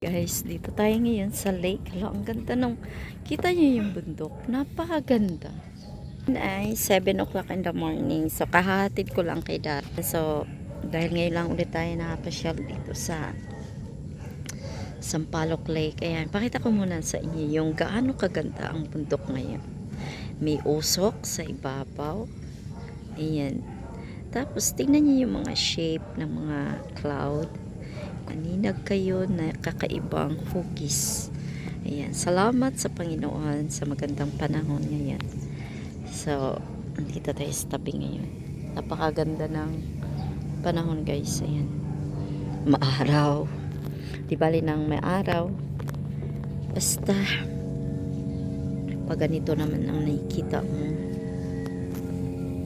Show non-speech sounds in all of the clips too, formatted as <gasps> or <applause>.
Guys, dito tayo ngayon sa lake. Hala, ang ganda ng... Kita niyo yung bundok. Napakaganda. Ay, 7 o'clock in the morning. So, kahatid ko lang kay Dad. So, dahil ngayon lang ulit tayo nakapasyal dito sa Sampaloc Lake. Ayan, pakita ko muna sa inyo yung gaano kaganda ang bundok ngayon. May usok sa ibabaw. Ayan. Tapos, tingnan niyo yung mga shape ng mga cloud maninag kayo na kakaibang hugis. Ayan. Salamat sa Panginoon sa magandang panahon ngayon. So, andito tayo sa tabi ngayon. Napakaganda ng panahon guys. Ayan. Maaraw. Di bali ng may araw. Basta, pag ganito naman ang nakikita mo.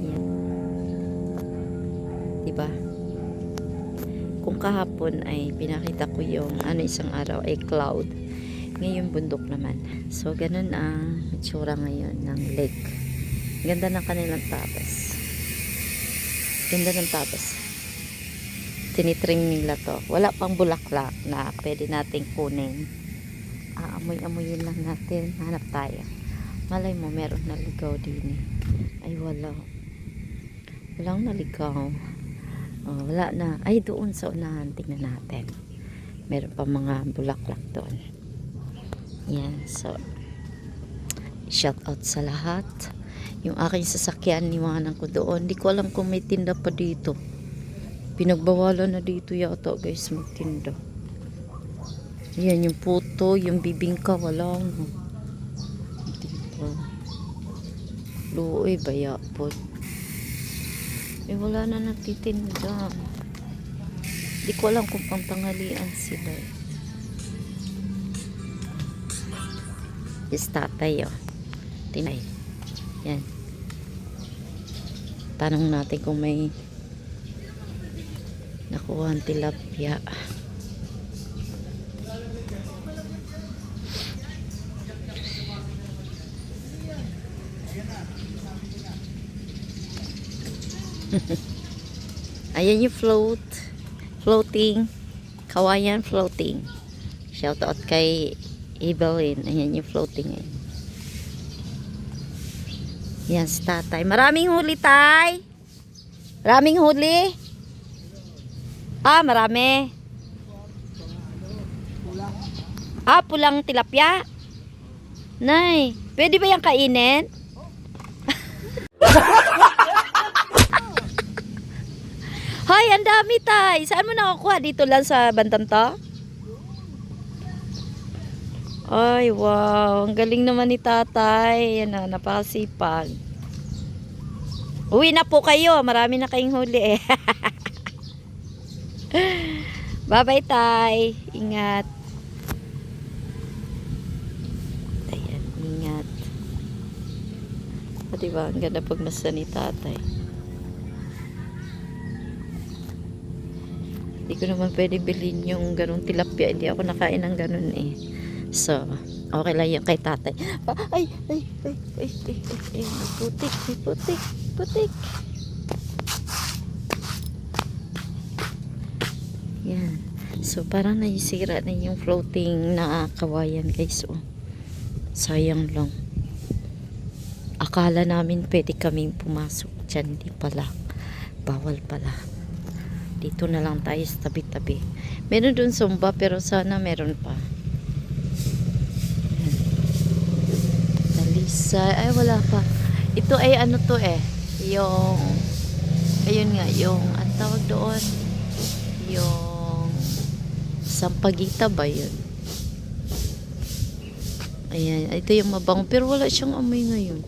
Ayan. Diba? Kung kahapon ay pinakita ko yung ano isang araw ay cloud. Ngayon bundok naman. So ganun ang itsura ngayon ng lake. Ganda ng kanilang tapas ganda ng tapas tinitrim nila to. Wala pang bulaklak na pwede nating kunin. Aamoy-amoyin lang natin. Hanap tayo. Malay mo meron naligaw din eh. ay wala. Walang naligaw Oh, wala na. Ay, doon sa unahan. Tingnan natin. Meron pa mga bulaklak doon. Yan. So, shout out sa lahat. Yung aking sasakyan, niwanan ko doon. Hindi ko alam kung may tinda pa dito. Pinagbawalan na dito yata guys magtinda. Yan yung puto, yung bibingka, wala no. Dito. Luoy, baya po. Eh, wala na nagtitinda. Di ko alam kung pangtanghalian sila. eh. Yes, tatay, oh. Tinay. Yan. Tanong natin kung may nakuha ang tilapia. <laughs> Ayan yung float. Floating. Kawayan floating. Shout out kay Evelyn. Ayan yung floating ngayon. Yan si tatay. Maraming huli tay. Maraming huli. Ah, marami. Ah, pulang tilapia. Nay, pwede ba yung kainin? Hoy, ang dami tay. Saan mo nakakuha? Dito lang sa bandang to? Ay, wow. Ang galing naman ni tatay. Yan na, napakasipag. Uwi na po kayo. Marami na kayong huli eh. <laughs> Bye-bye, tay. Ingat. Ayan, ingat. O, diba? Ang ganda pag nasa ni tatay. Hindi ko naman pwede bilhin yung ganong tilapia. Hindi ako nakain ng ganon eh. So, okay lang yung kay tatay. Ay, ay, ay, ay, ay, ay, ay, putik, putik, putik. Yan. So, parang naisira na yung floating na kawayan guys. Oh. Sayang lang. Akala namin pwede kaming pumasok dyan. Di pala. Bawal pala dito na lang tayo sa tabi-tabi. Meron dun sumba pero sana meron pa. Ayan. Dalisay. Ay, wala pa. Ito ay ano to eh. Yung, ayun nga, yung, ang tawag doon, yung, sampagita ba yun? Ayan, ito yung mabango. Pero wala siyang amoy ngayon.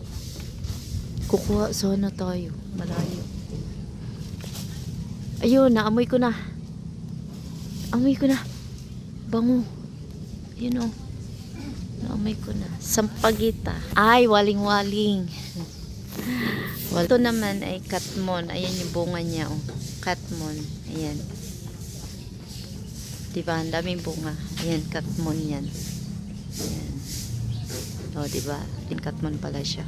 Kukuha sana tayo. Malayo. Ayun, naamoy ko na. Amoy ko na. Bango. Yun o. Naamoy ko na. Sampagita. Ay, waling-waling. Wal Ito naman ay katmon. Ayan yung bunga niya. Oh. Katmon. Ayan. Diba? Ang daming bunga. Ayan, katmon yan. Ayan. O, diba? Yung katmon pala siya.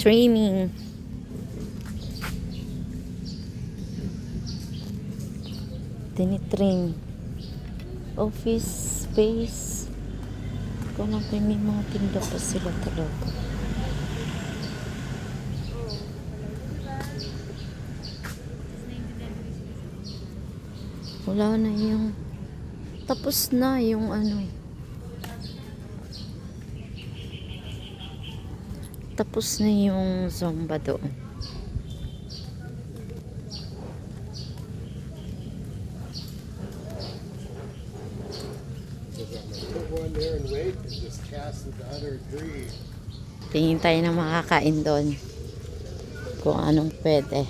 Trimming. Tinitrim office space. Kung lang may mga tinda pa sila talaga. Wala na yung tapos na yung ano tapos na yung zomba doon. Tingin tayo na makakain doon. Kung anong pwede.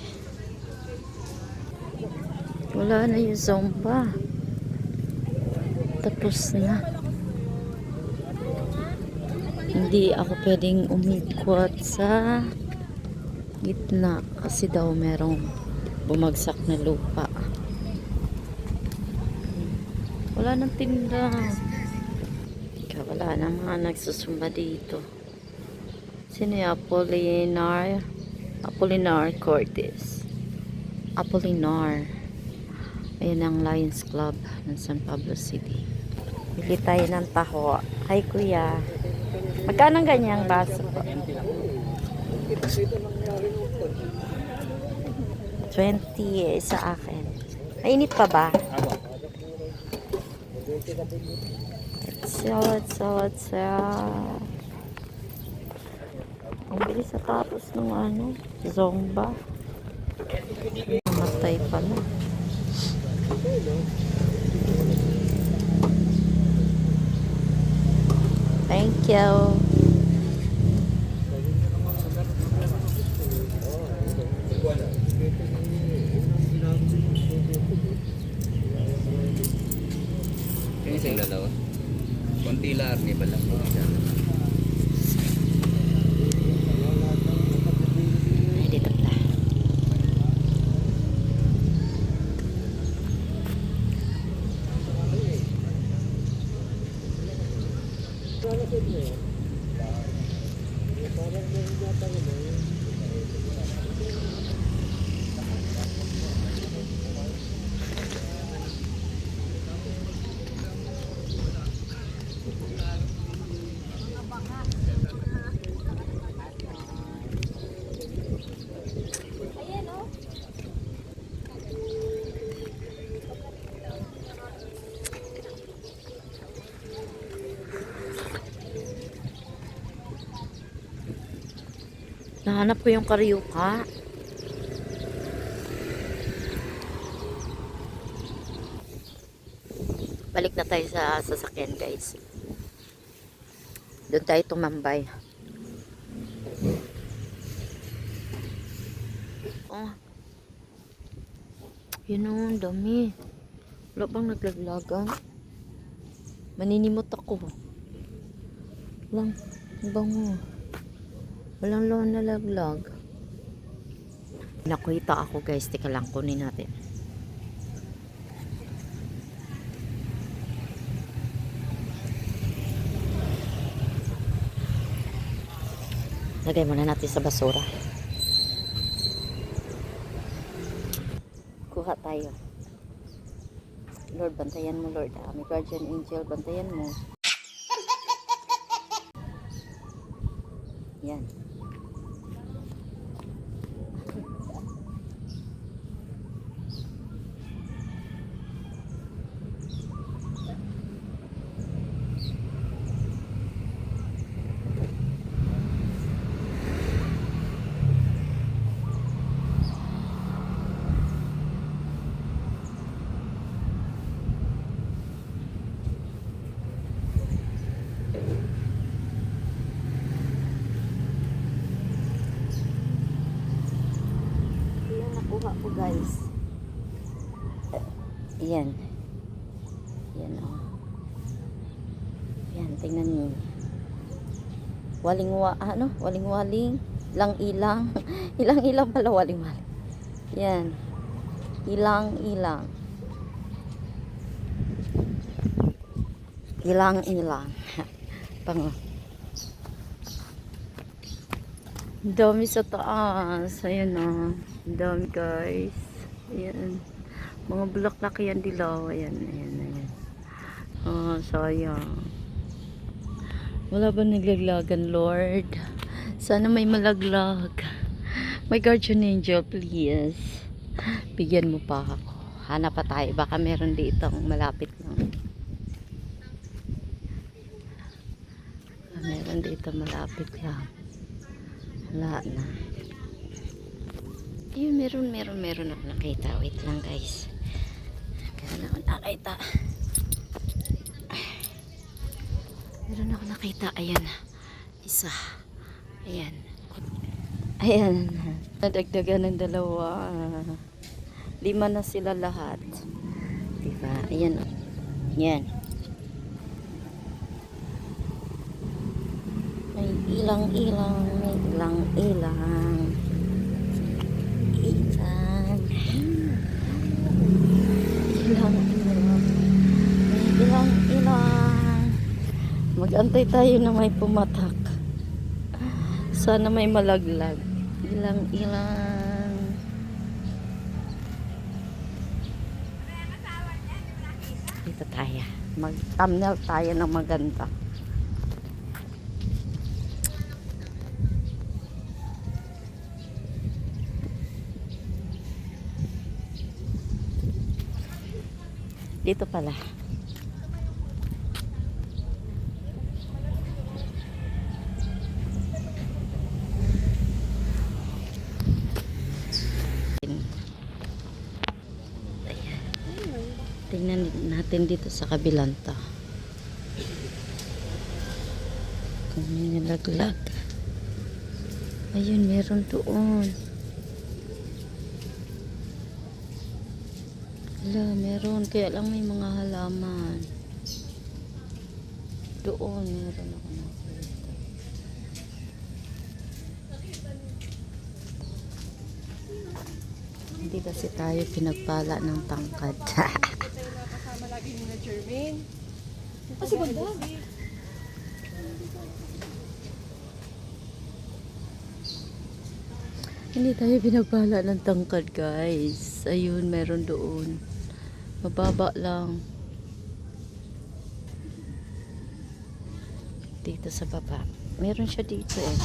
Wala na yung zomba. Tapos na. Hindi ako pwedeng umikot sa gitna kasi daw merong bumagsak na lupa. Wala nang tinda. Kaya wala na mga nagsusumba dito. Sino yung Apolinar? Apolinar Cortez. Apolinar. Ayan ang Lions Club ng San Pablo City. Bili tayo ng taho. Hi kuya. Magkano ang ganyang baso po? 20 sa akin. Mainit pa ba? So, so, so. Ang bilis sa tapos ng ano, zomba. Namatay pala. Thank you. Parang meron yata naman. Nahanap ko yung karyuka. Balik na tayo sa sasakyan guys. Doon tayo tumambay. Oh. Yun o, ang dami. Wala bang naglaglagan? Maninimot ako. Walang, ang bango. Walang lawan na laglag. Nakuita ako guys. Teka lang, kunin natin. Lagay muna natin sa basura. Kuha tayo. Lord, bantayan mo Lord. Ah, may guardian angel, bantayan mo. Yan. Yan nakuha ko guys. Eh, Yan. Yan oh. Yan, tingnan niyo. Waling wa, ano? Waling waling. Lang ilang. <laughs> ilang ilang pala waling waling. Yan. Ilang ilang. Ilang ilang. <laughs> Pango. Ang dami sa taas. Ayan o. Ang dami guys. Ayan. Mga bulaklak yan dilaw. Ayan, ayan, ayan. Oh, sayang. Wala ba naglaglagan, Lord? Sana may malaglag. My guardian angel, please. Bigyan mo pa ako. Hanap pa tayo. Baka meron dito malapit lang. Meron dito malapit lang. Wala na. Ayun, meron, meron, meron ako nakita. Wait lang, guys. Meron ako nakita. Meron ako nakita. Ayan. Isa. Ayan. Ayan. Nadagdagan ng dalawa. Lima na sila lahat. Diba? Ayan. o. Ayan. May ilang-ilang. May ilang-ilang. Ilan. Ilang-ilang. May ilang-ilang. Mag-antay tayo na may pumatak. Sana may malaglag. Ilang-ilang. Dito tayo. Mag-thumbnail tayo ng maganda. Dito pala. Ayan. Tingnan natin dito sa kabilang to. Kung may nalaglag. Ayun, meron doon. Wala, meron. Kaya lang may mga halaman. Doon, meron ako nakita. Hindi kasi tayo pinagpala ng tangkad. <laughs> Kasama lagi ni na Jermaine. Kasi ganda. Hindi tayo pinagpala ng tangkad, guys. Ayun, meron doon. Mababa lang. Dito sa baba. Meron siya dito eh.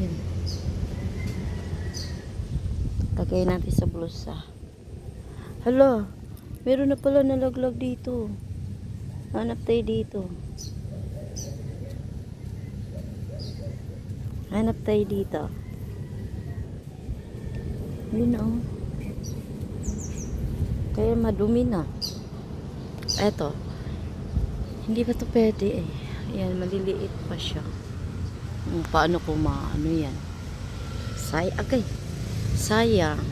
Yan. Lagay natin sa bulsa. Hala, meron na pala nalaglag dito. Hanap tayo dito. Hanap tayo dito. Yun oh. Kaya madumi na. Eto. Hindi ba to pwede eh. Ayan, maliliit pa siya. Paano ko maano yan? Say, agay. Sayang.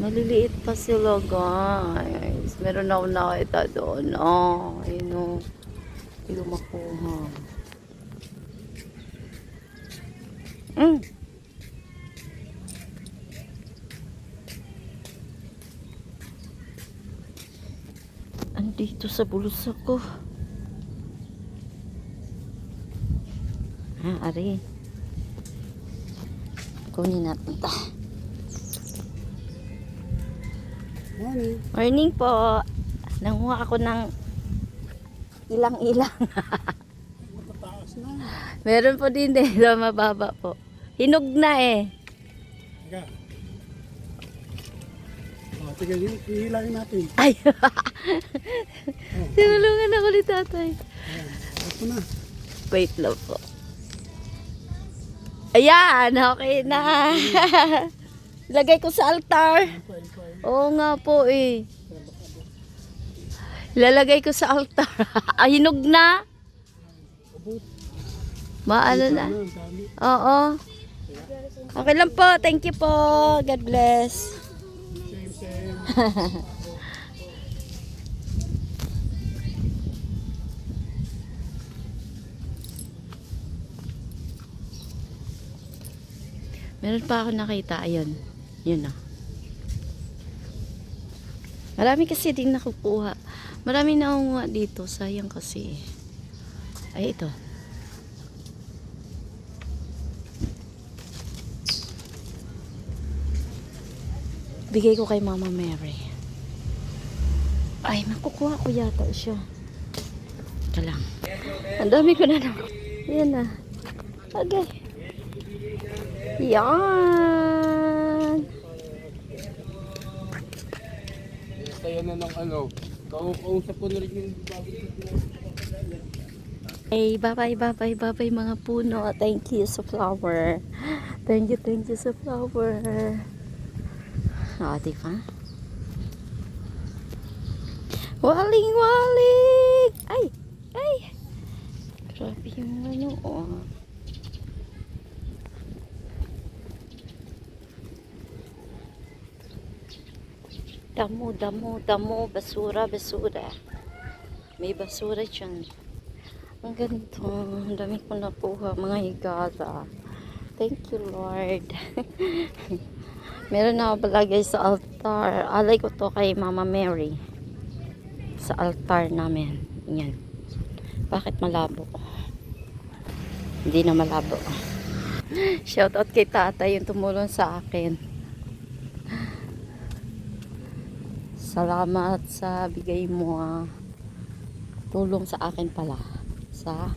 Maliliit pa sila guys. Meron ako nakita doon. Oh, ayun oh. Hindi ko makuha. Mm. Andito sa bulsa ko. Ah, ari. Kunin natin ta. Morning. Morning po. Nanguha ako ng ilang-ilang. Meron po din dito, <laughs> mababa po. Hinog na eh. Teka. O, tigil yun. Ihilangin natin. Ay. <laughs> Tinulungan ako ni tatay. Ito na. Wait lang po. Ayan, okay na. <laughs> Lagay ko sa altar. Oo nga po eh. Lalagay ko sa altar. <laughs> ah, hinog na. Maano na. Oo. Okay lang po. Thank you po. God bless. <laughs> Meron pa ako nakita. Ayun. Yun na. Marami kasi din nakukuha. Marami na dito. Sayang kasi. Ay, ito. Bigay ko kay Mama Mary. Ay, makukuha ko yata siya. Ito lang. Ang dami ko na na. Yan na. Okay. Yan. Kaya na ng ano. Kausap ko na rin yung bago Hey, bye-bye, bye-bye, bye-bye mga puno. Thank you sa flower. Thank you, thank you sa flower. Ah, di ba? Waling, waling! Ay, ay! Grabe yung ano, oh. Damo, damo, damo, basura, basura. May basura dyan. Ang ganito. Ang dami ko nakuha. Mga higala. Thank you, Lord. <laughs> Meron na ako palagay sa altar. Alay ko to kay Mama Mary. Sa altar namin. Yan. Bakit malabo? Hindi na malabo. <gasps> Shout out kay tata yung tumulong sa akin. Salamat sa bigay mo ah. Tulong sa akin pala. Sa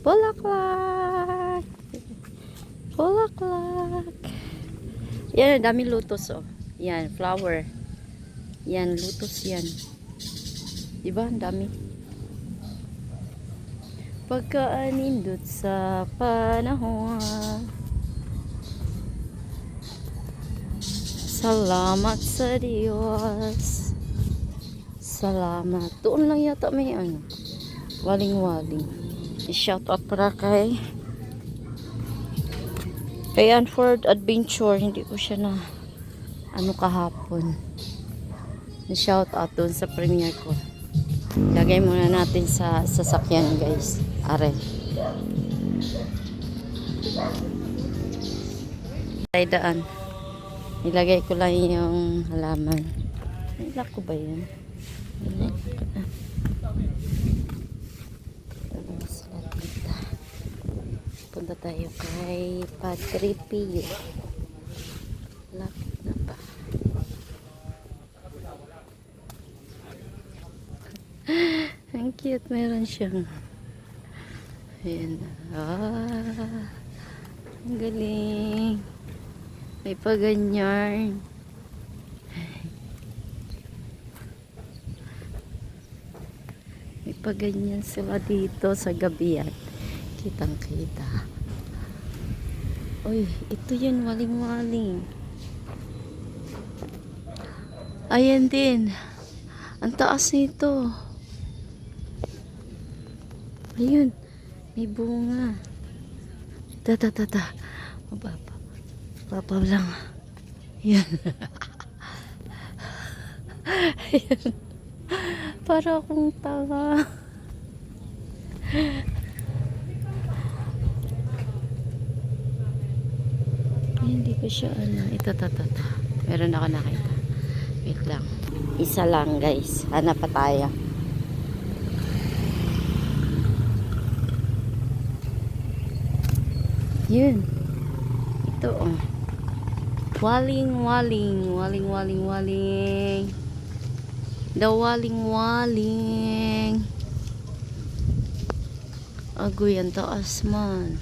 Bulaklak. Bulaklak. Yan, dami lutos oh. Yan, flower. Yan, lutos yan. Diba? Ang dami. Pagkaanindot sa panahon. Salamat sa Diyos. Salamat. Doon lang yata may ano. Waling-waling. I-shout out para kay kay Anford Adventure. Hindi ko siya na ano kahapon. Na-shout out doon sa premiere ko. Lagay muna natin sa sasakyan guys. Are. Ay daan. Nilagay ko lang yung halaman. Nilak ko ba yan? Nilak ko na. Punta tayo kay Padre Pio. Lapit na ba? <laughs> Ang cute. Meron siyang Ayan. Ah, ang galing. May paganyan. May paganyan sila dito sa gabi yan. Kitang kita. Uy, ito yun, waling-waling. Ayan din. Ang taas nito. Ayun. May bunga. Ta ta ta ta. Mababa. Mababa lang. Yan. Ayan. Para akong tanga. Hindi ko siya ano. Ito, ta, ta, ta. Meron ako nakita. Wait lang. Isa lang guys. Hanap pa tayo. Yun. Ito oh. Waling waling, waling waling waling. The waling waling. Agoy, ang taas man.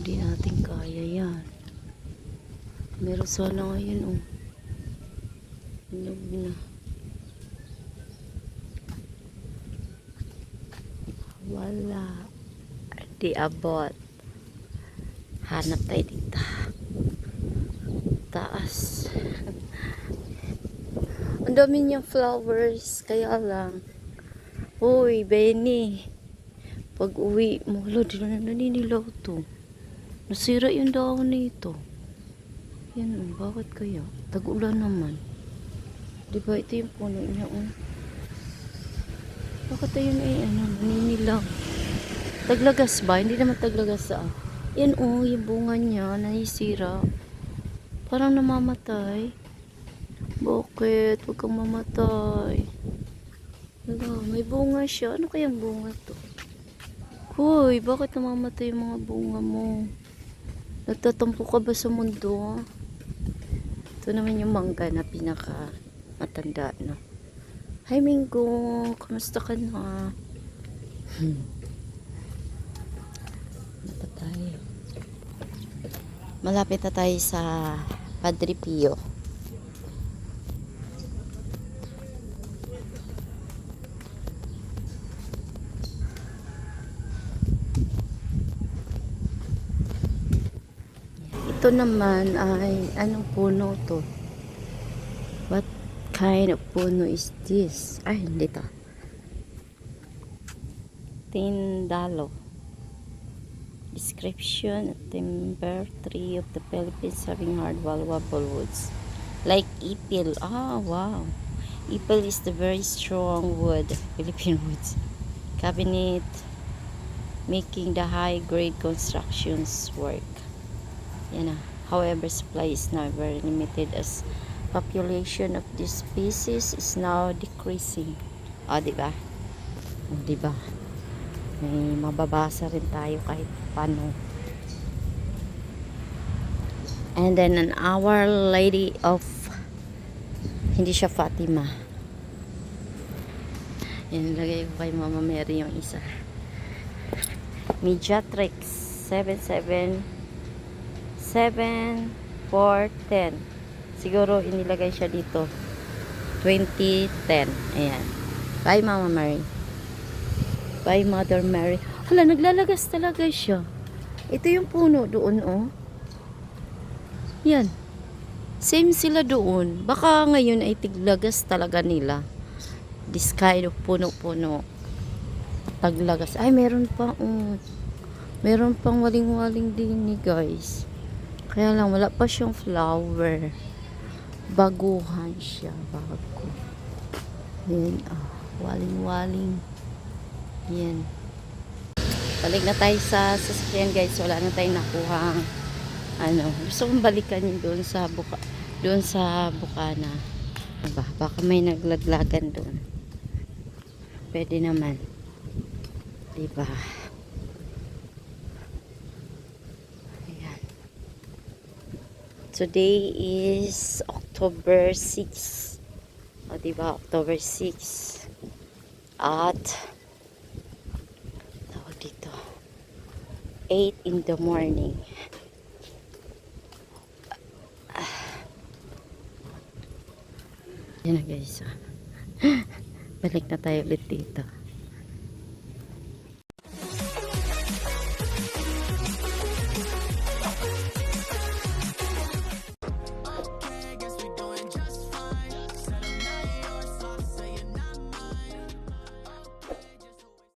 Hindi natin kaya yan. Meron sana ngayon oh. Hinog na. Wala. Di abot. Hanap tayo dito. Taas. Ang dami niyang flowers. Kaya lang. Uy, Benny. Pag uwi mo, hala, di na naninilaw to. Nasira yung dahon nito. Yan, oh, bakit kaya? Tag-ulan naman. Di ba ito yung puno niya, oh. Bakit ayun ay, ano, naninilaw? Taglagas ba? Hindi naman taglagas sa Yan oh, yung bunga niya nanisira. Parang namamatay. Bakit? Huwag kang mamatay. Wala, may bunga siya. Ano kayang bunga to? Hoy, bakit namamatay yung mga bunga mo? Nagtatampo ka ba sa mundo? Ito naman yung mangga na pinaka matanda, no? Hi, Mingo! Kamusta ka na? Hmm. Mata tayo. Malapit na tayo sa Padre Pio. Ito naman ay anong puno to? What kind of puno is this? Ay, hindi to. Tindalo. Description, timber tree of the Philippines having hard valuable woods. Like ipil. Ah, wow. Ipil is the very strong wood. <laughs> Philippine woods. Cabinet making the high grade constructions work. Yan na. However, supply is now very limited as population of this species is now decreasing. O, di ba? O, di ba? May mababasa rin tayo kahit paano. And then an Our Lady of hindi siya Fatima. Yan, lagay ko kay Mama Mary yung isa. Mediatrix 77 7 4 10 siguro inilagay siya dito 2010 ayan bye Mama Mary bye Mother Mary. Hala naglalagas talaga siya. Ito yung puno doon oh. Yan. Same sila doon. Baka ngayon ay tiglagas talaga nila. This kind of puno-puno. Taglagas. Ay meron pa oh. meron pang waling-waling din ni guys. Kaya lang wala pa siyang flower. Baguhan siya bago. Yan ah. Waling-waling yan. Balik na tayo sa sasakyan guys. Wala na tayong nakuha. Ano gusto kong balikan yun doon sa buka doon sa bukana. Diba? baka may naglaglagan doon. Pwede naman. Diba? Ayan. Today is October 6 o diba? October 6 at tawag dito 8 in the morning <sighs> yan na guys ah. <gasps> balik na tayo ulit dito